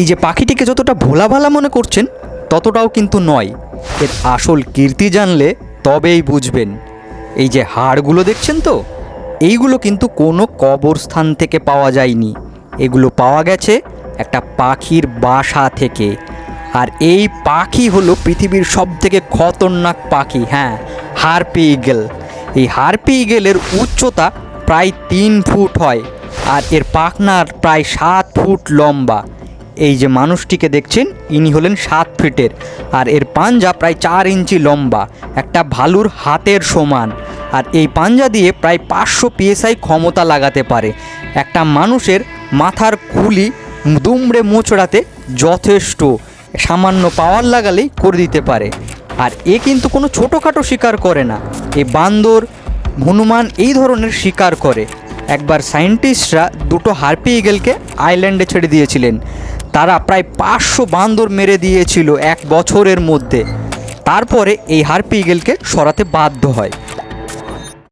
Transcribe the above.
এই যে পাখিটিকে যতটা ভোলা ভালা মনে করছেন, ততটাও কিন্তু নয়। এর আসল কীর্তি জানলে তবেই বুঝবেন। এই যে হাড়গুলো দেখছেন তো, এইগুলো কিন্তু কোনো কবরস্থান থেকে পাওয়া যায়নি। এগুলো পাওয়া গেছে একটা পাখির বাসা থেকে। আর এই পাখি হলো পৃথিবীর সব থেকে খতরনাক পাখি হ্যাঁ হারপি ইগেল। এই হারপি ইগেলের উচ্চতা প্রায় তিন ফুট হয়, আর এর পাখনার প্রায় সাত ফুট লম্বা। এই যে মানুষটিকে দেখছেন, ইনি হলেন সাত ফিটের, আর এর পাঞ্জা প্রায় চার ইঞ্চি লম্বা, একটা ভালুর হাতের সমান, আর এই পাঞ্জা দিয়ে প্রায় পাঁচশো পিএসআই ক্ষমতা লাগাতে পারে। একটা মানুষের মাথার কুলি দুমড়ে মোচড়াতে যথেষ্ট, সামান্য পাওয়ার লাগালেই করে দিতে পারে। আর এ কিন্তু কোনো ছোটোখাটো শিকার করে না, এ বান্দর, হনুমান এই ধরনের শিকার করে। একবার সায়েন্টিস্টরা দুটো হারপি ইগেলকে আইল্যান্ডে ছেড়ে দিয়েছিলেন। তারা প্রায় পাঁচশো বান্দর মেরে দিয়েছিল এক বছরের মধ্যে। তারপরে এই হারপিগেলকে সরাতে বাধ্য হয়।